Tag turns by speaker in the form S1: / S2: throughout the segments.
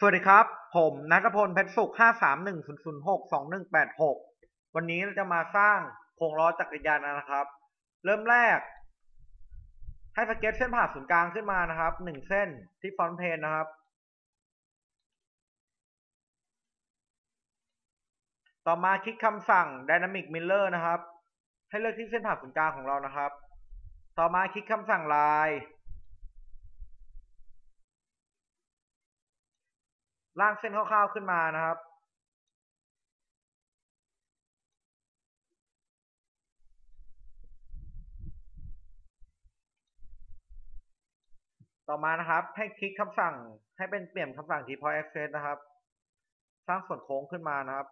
S1: สวัสดีครับ ผมนัทพลเพชรสุขห้าสามหนึ่งศูนย์ศูนย์หกสองหนึ่งแปดหกวันนี้เราจะมาสร้างโครงล้อจักรยานนะครับ เริ่มแรก ให้สเก็ตเส้นผ่าศูนย์กลางขึ้นมานะครับหนึ่งเส้นที่ฟอนต์เพนนะครับ ต่อมาคลิกคำสั่ง Dynamic Miller นะครับ ให้เลือกที่เส้นผ่าศูนย์กลางของเรานะครับ ต่อมาคลิกคำสั่งลาย ร่างเส้นคร่าวๆขึ้นมานะครับ ต่อมานะครับ ให้คลิกคำสั่งให้เป็นเปลี่ยนคำสั่งที่ point access นะครับ สร้างส่วนโค้งขึ้นมานะครับ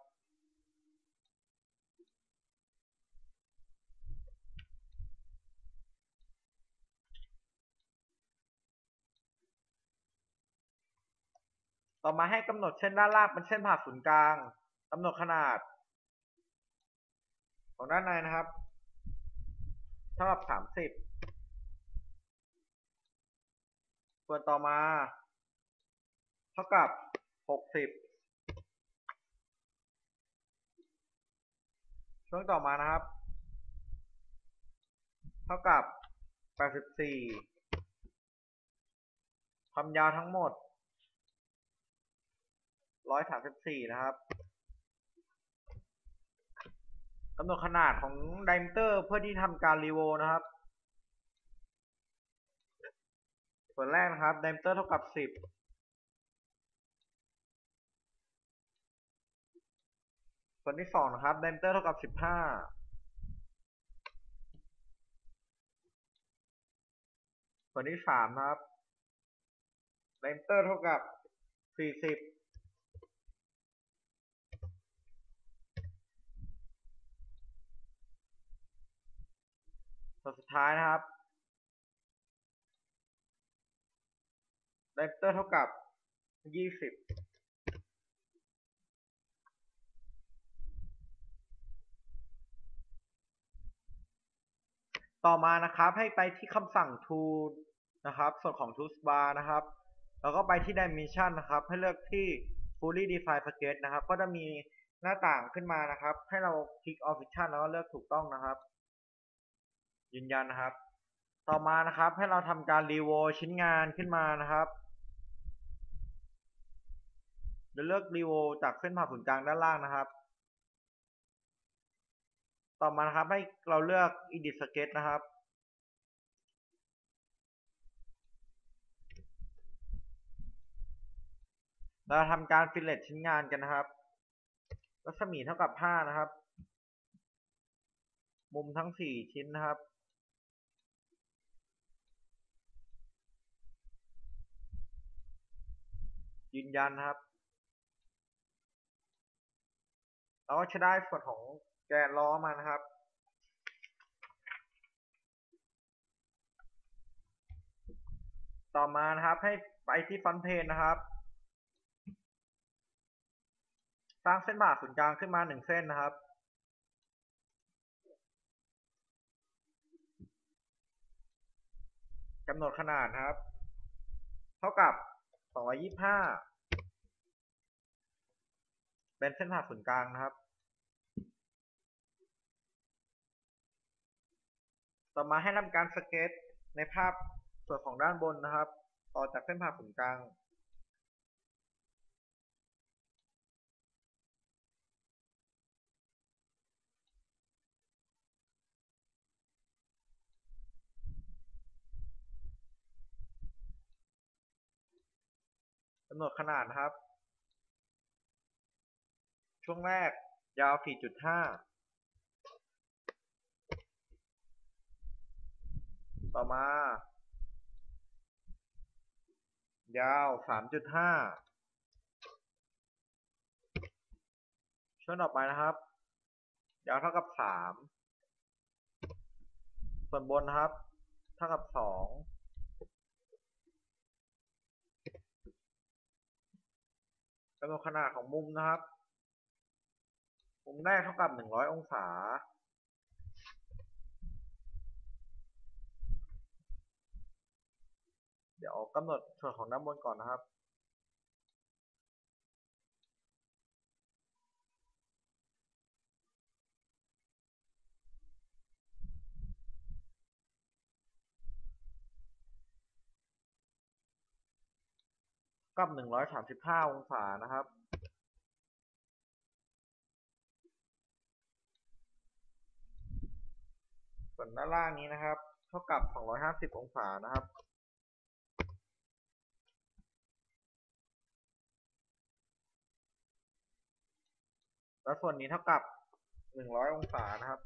S1: ต่อมาให้กำหนดเส้นด้านล่างเป็นเส้นผ่าศูนย์กลางกำหนดขนาด ของด้านในนะครับเท่ากับสามสิบส่วนต่อมาเท่ากับหกสิบช่วงต่อมานะครับ เท่ากับแปดสิบสี่ความยาวทั้งหมด ร้อยสามสิบสี่นะครับกำหนดขนาดของไดมิเตอร์เพื่อที่ทำการรีโวนะครับ ส่วนแรกนะครับไดมิเตอร์เท่ากับสิบส่วนที่สองนะครับไดมิเตอร์เท่ากับสิบห้าส่วนที่สามนะครับไดมิเตอร์เท่ากับสี่สิบัวสุดท้ายนะครับไดมิเตอร์เท่ากับยี่สิบต่อมานะครับให้ไปที่คำสั่ง to นะครับ ส่วนของ toolbar นะครับ แล้วก็ไปที่ dimension นะครับ ให้เลือกที่ fully define sketch นะครับ ก็จะมีหน้าต่างขึ้นมานะครับ ให้เราคลิก option แล้วก็เลือกถูกต้องนะครับ ยืนยันนะครับ ต่อมานะครับให้เราทำการรีโวชิ้นงานขึ้นมานะครับจะเลือกรีโวจากเส้นผ่าศูนย์กลางด้านล่างนะครับ ต่อมานะครับให้เราเลือก edit sketch นะครับเราทำการ fillet ชิ้นงานกันนะครับรัศมีเท่ากับ5นะครับ มุมทั้ง 4 ชิ้นนะครับ ยืนยันนะครับ เราก็จะได้ส่วนของแกนล้อมานะครับต่อมานะครับให้ไปที่ฟอนเพนนะครับ สร้างเส้นผ่าศูนย์กลางขึ้นมาหนึ่งเส้นนะครับ กำหนดขนาดครับ เท่ากับ 225เป็นเส้นผ่าศูนย์กลางนะครับ ต่อมาให้ทำการสเก็ตในภาพส่วนของด้านบนนะครับ ต่อจากเส้นผ่าศูนย์กลางำหนดขนาดนะครับ ช่วงแรกยาว 4.5 ต่อมา ยาว 3.5 ช่วงต่อไปนะครับ ยาวเท่ากับ 3 ส่วนบนนะครับ เท่ากับ 2 กำหนดขนาดของมุมนะครับ มุมแรกเท่ากับ100องศา เดี๋ยวกำหนดส่วนของด้านบนก่อนนะครับ กับหนึ่งร้อยสามสิบห้าองศานะครับ ส่วนด้านล่างนี้นะครับ เท่ากับสองร้อยห้าสิบองศานะครับ แล้วส่วนนี้เท่ากับหนึ่งร้อยองศานะครับ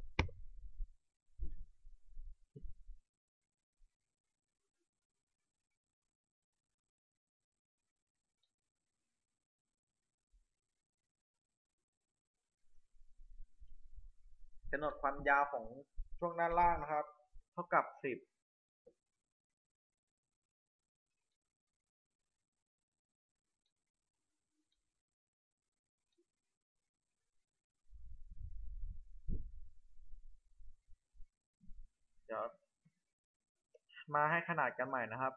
S1: กำหนดความยาวของช่วงด้านล่างนะครับ เท่ากับสิบเดี๋ยวมาให้ขนาดกันใหม่นะครับ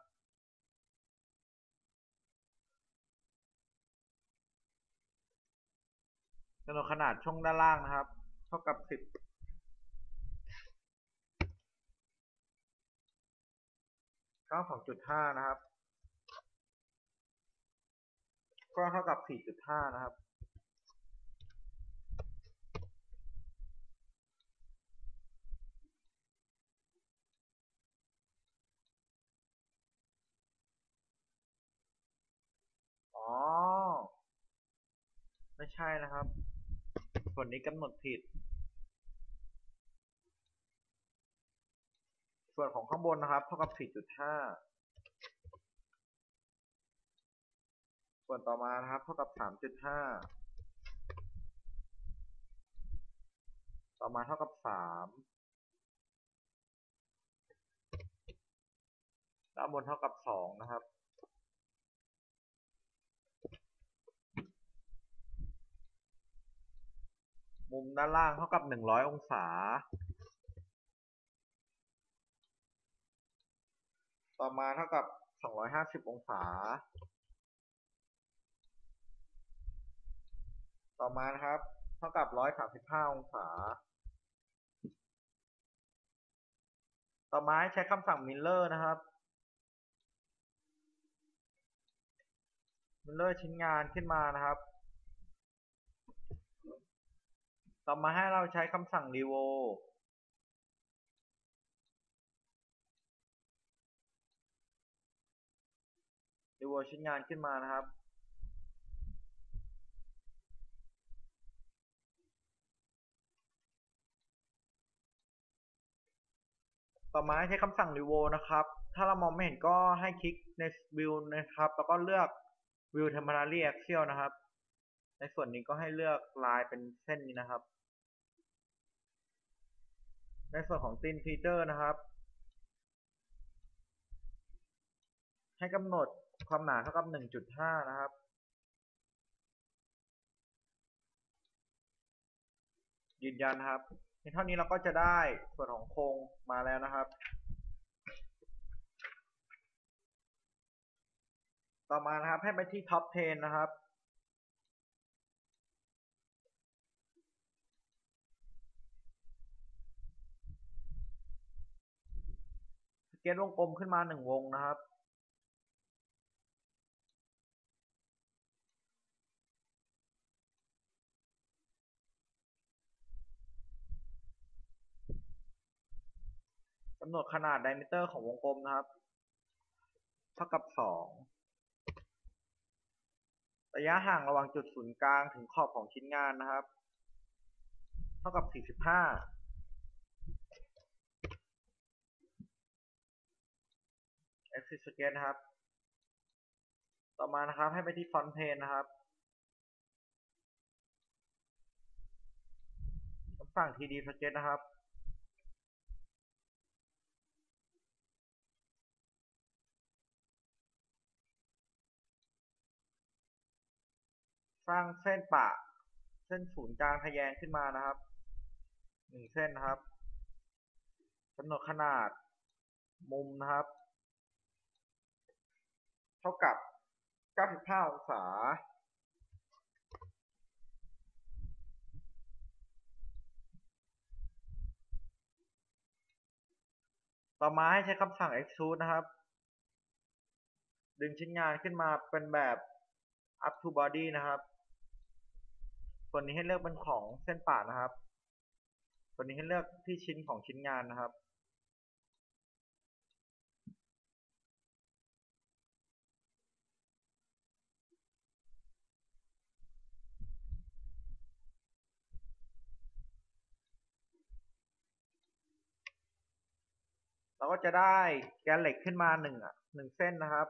S1: กำหนดขนาดช่วงด้านล่างนะครับ ท่ากับสิบเก้าสองจุดห้านะครับ ก็เท่ากับสี่จุดห้านะครับอ๋อไม่ใช่นะครับ ส่วนนี้กำหนดผิด ส่วนของข้างบนนะครับเท่ากับ 4.5 ส่วนต่อมานะครับเท่ากับ 3.5 ต่อมาเท่ากับ 3 ด้านบนเท่ากับ 2 นะครับมุมด้านล่างเท่ากับ 100 องศา ต่อมาเท่ากับ 250 องศา ต่อมานะครับ เท่ากับ 135 องศา ต่อมาใช้คำสั่ง Miller นะครับ Miller ชิ้นงานขึ้นมานะครับ ต่อมาให้เราใช้คำสั่ง revo revo ชิ้นงานขึ้นมานะครับ ต่อมาให้ใช้คำสั่ง revo นะครับ ถ้าเรามองไม่เห็นก็ให้คลิกใน view นะครับ แล้วก็เลือก view temporary axial นะครับ ในส่วนนี้ก็ให้เลือกลายเป็นเส้นนี้นะครับ ในส่วนของ thin feature นะครับให้กำหนด ความหนาเท่ากับ1.5นะครับ ยืนยันนะครับในเท่านี้เราก็จะได้ส่วนของโครงมาแล้วนะครับ ต่อมานะครับให้ไปที่ top 10 นะครับเกตวงกลมขึ้นมาหนึ่งวงนะครับ กำหนดขนาดไดมิเตอร์ของวงกลมนะครับ เท่ากับสองระยะห่างระหว่างจุดศูนย์กลางถึงขอบของชิ้นงานนะครับ เท่ากับสี่สิบห้า exit sketch นะครับ ต่อมานะครับให้ไปที่ front plane นะครับคำสั่ง td sketch นะครับ สร้างเส้นปะ เส้นศูนย์กลางทะแยงขึ้นมานะครับหนึ่งเส้นนะครับกำหนดขนาดมุมนะครับ เท่ากับ 95 องศา ต่อมาให้ใช้คำสั่ง extrude นะครับ ดึงชิ้นงานขึ้นมาเป็นแบบ up to body นะครับ ส่วนนี้ให้เลือกเป็นของเส้นป่านะครับ ส่วนนี้ให้เลือกที่ชิ้นของชิ้นงานนะครับ เราก็จะได้แกนเหล็กขึ้นมาหนึ่งอะหนึ่งเส้นนะครับ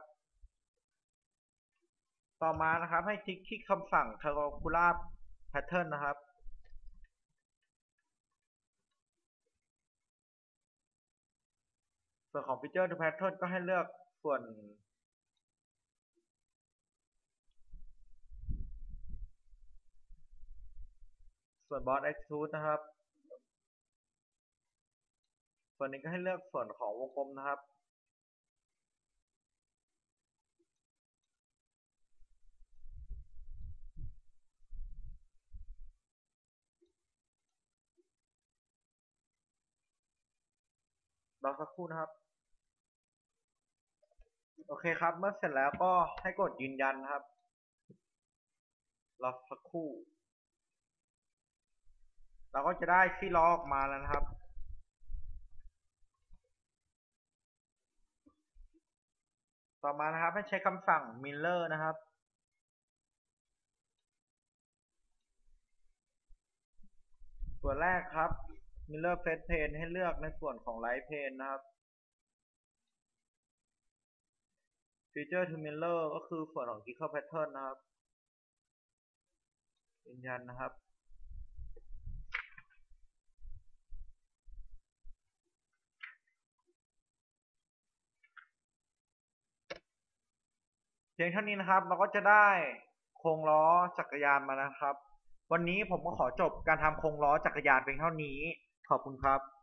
S1: ต่อมานะครับให้คลิกที่คำสั่ง calculate pattern นะครับ ส่วนของ feature to pattern ก็ให้เลือกส่วน ส่วน boss extrude นะครับ ส่วนนี้ก็ให้เลือกส่วนของวงกลมนะครับ รอสักครู่นะครับ โอเคครับ เมื่อเสร็จแล้วก็ให้กดยืนยันนะครับ รอสักครู่ เราก็จะได้ซี่ล้อออกมาแล้วนะครับต่อมานะครับให้ใช้คำสั่ง miller นะครับส่วแรกครับ miller face pane ให้เลือกในส่วนของ light pane นะครับ feature to mirror ก็คือส่วนของ Ginkgo pattern นะครับยืนยันนะครับเพียงเท่านี้นะครับเราก็จะได้โครงล้อจักรยานมานะครับ วันนี้ผมก็ขอจบการทำโครงล้อจักรยานเพียงเท่านี้ ขอบคุณครับ